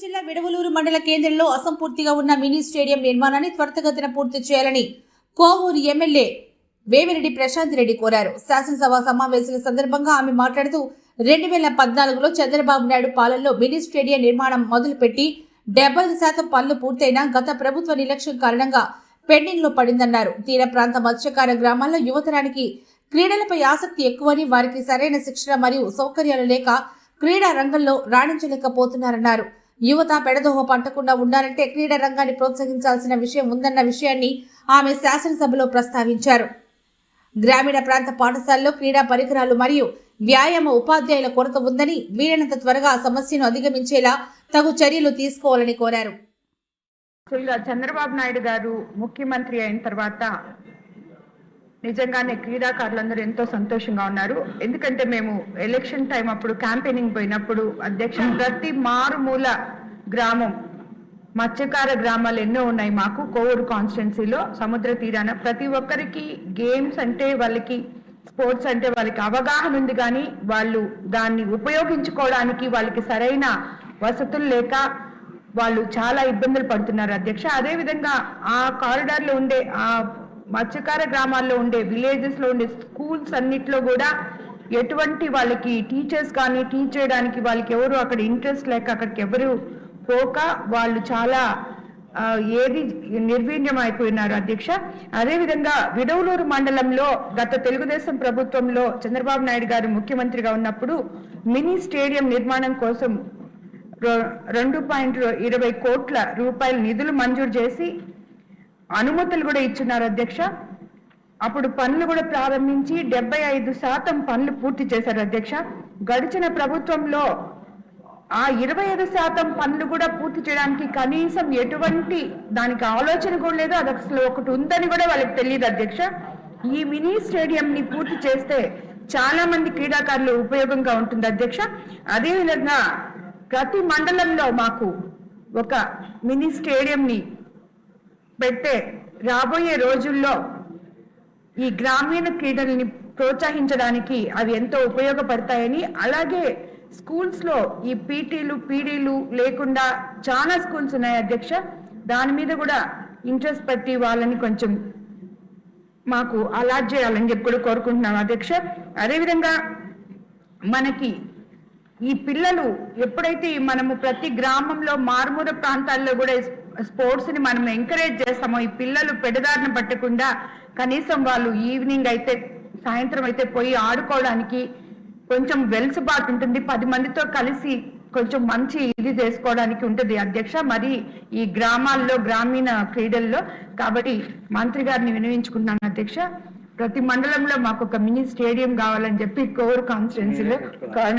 జిల్లా విడవలూరు మండల కేంద్రంలో అసంపూర్తిగా ఉన్న మినీ స్టేడియం నిర్మాణాన్ని త్వరితగతిన పూర్తి చేయాలని కోవూరు ఎమ్మెల్యే వేమిరెడ్డి ప్రశాంత్ రెడ్డి కోరారు. శాసనసభ సమావేశాల సందర్భంగా ఆమె మాట్లాడుతూ రెండు వేల పద్నాలుగులో చంద్రబాబు నాయుడు పాలనలో మినీ స్టేడియం నిర్మాణం మొదలుపెట్టి డెబ్బై ఐదు శాతం పనులు పూర్తయినా గత ప్రభుత్వ నిర్లక్ష్యం కారణంగా పెండింగ్లో పడిందన్నారు. తీర ప్రాంత మత్స్యకార గ్రామాల్లో యువతరానికి క్రీడలపై ఆసక్తి ఎక్కువని వారికి సరైన శిక్షణ మరియు సౌకర్యాలు లేక క్రీడా రంగంలో రాణించలేకపోతున్నారన్నారు. యువత పెడదోహ పట్టకుండా ఉండాలంటే క్రీడా రంగాన్ని ప్రోత్సహించాల్సిన విషయం ఉందన్న విషయాన్ని ఆమె శాసనసభలో ప్రస్తావించారు. గ్రామీణ ప్రాంత పాఠశాలలో క్రీడా పరికరాలు మరియు వ్యాయామ ఉపాధ్యాయుల కొరత ఉందని వీలైనంత త్వరగా ఆ సమస్యను అధిగమించేలా తగు చర్యలు తీసుకోవాలని కోరారు. చంద్రబాబు నాయుడు గారు ముఖ్యమంత్రి అయిన తర్వాత నిజంగానే క్రీడాకారులందరూ ఎంతో సంతోషంగా ఉన్నారు. ఎందుకంటే మేము ఎలక్షన్ టైం అప్పుడు క్యాంపెయినింగ్ పోయినప్పుడు అధ్యక్ష ప్రతి మారుమూల గ్రామం మత్స్యకార గ్రామాలు ఎన్నో ఉన్నాయి మాకు కోవూరు కాన్స్టిట్యున్సీలో సముద్ర తీరాన. ప్రతి ఒక్కరికి గేమ్స్ అంటే వాళ్ళకి స్పోర్ట్స్ అంటే వాళ్ళకి అవగాహన ఉంది కానీ వాళ్ళు దాన్ని ఉపయోగించుకోవడానికి వాళ్ళకి సరైన వసతులు లేక వాళ్ళు చాలా ఇబ్బందులు పడుతున్నారు అధ్యక్ష. అదే విధంగా ఆ కారిడార్లో ఉండే ఆ మత్స్యకార గ్రామాల్లో ఉండే విలేజెస్లో ఉండే స్కూల్స్ అన్నిట్లో కూడా ఎటువంటి వాళ్ళకి టీచర్స్ కానీ టీచ్ చేయడానికి వాళ్ళకి ఎవరు అక్కడ ఇంట్రెస్ట్ లేక అక్కడికి ఎవరు పోక వాళ్ళు చాలా ఏది నిర్వీర్యం అయిపోయినారు అధ్యక్ష. అదేవిధంగా విడవలూరు మండలంలో గత తెలుగుదేశం ప్రభుత్వంలో చంద్రబాబు నాయుడు గారు ముఖ్యమంత్రిగా ఉన్నప్పుడు మినీ స్టేడియం నిర్మాణం కోసం రెండు పాయింట్ ఇరవై కోట్ల రూపాయల నిధులు మంజూరు చేసి అనుమతులు కూడా ఇచ్చున్నారు అధ్యక్ష. అప్పుడు పనులు కూడా ప్రారంభించి డెబ్బై ఐదు శాతం పనులు పూర్తి చేశారు అధ్యక్ష. గడిచిన ప్రభుత్వంలో ఆ ఇరవై ఐదు శాతం పనులు కూడా పూర్తి చేయడానికి కనీసం ఎటువంటి దానికి ఆలోచన కూడా లేదు. అది అసలు ఒకటి ఉందని కూడా వాళ్ళకి తెలియదు అధ్యక్ష. ఈ మినీ స్టేడియంని పూర్తి చేస్తే చాలా మంది క్రీడాకారులు ఉపయోగంగా ఉంటుంది అధ్యక్ష. అదేవిధంగా ప్రతి మండలంలో మాకు ఒక మినీ స్టేడియంని పెడితే రాబోయే రోజుల్లో ఈ గ్రామీణ క్రీడల్ని ప్రోత్సహించడానికి అవి ఎంతో ఉపయోగపడతాయని అలాగే స్కూల్స్లో ఈ పీటీలు పీడీలు లేకుండా చాలా స్కూల్స్ ఉన్నాయి అధ్యక్ష. దాని మీద కూడా ఇంట్రెస్ట్ పెట్టి వాళ్ళని కొంచెం మాకు అలాట్ చేయాలని చెప్పి కూడా కోరుకుంటున్నాం అధ్యక్ష. అదేవిధంగా మనకి ఈ పిల్లలు ఎప్పుడైతే మనము ప్రతి గ్రామంలో మారుమూల ప్రాంతాల్లో కూడా స్పోర్ట్స్ని మనం ఎంకరేజ్ చేస్తామో ఈ పిల్లలు పెడదారిన పట్టకుండా కనీసం వాళ్ళు ఈవినింగ్ అయితే సాయంత్రం అయితే పోయి ఆడుకోవడానికి కొంచెం వెలుసుబాటు ఉంటుంది. పది మందితో కలిసి కొంచెం మంచి ఇది చేసుకోవడానికి ఉంటుంది అధ్యక్ష. మరి ఈ గ్రామాల్లో గ్రామీణ క్రీడల్లో కాబట్టి మంత్రి గారిని వినియోగించుకుంటున్నాను అధ్యక్ష. ప్రతి మండలంలో మాకు ఒక మినీ స్టేడియం కావాలని చెప్పి కోర్ కాన్స్టిట్యున్సీలో కారణం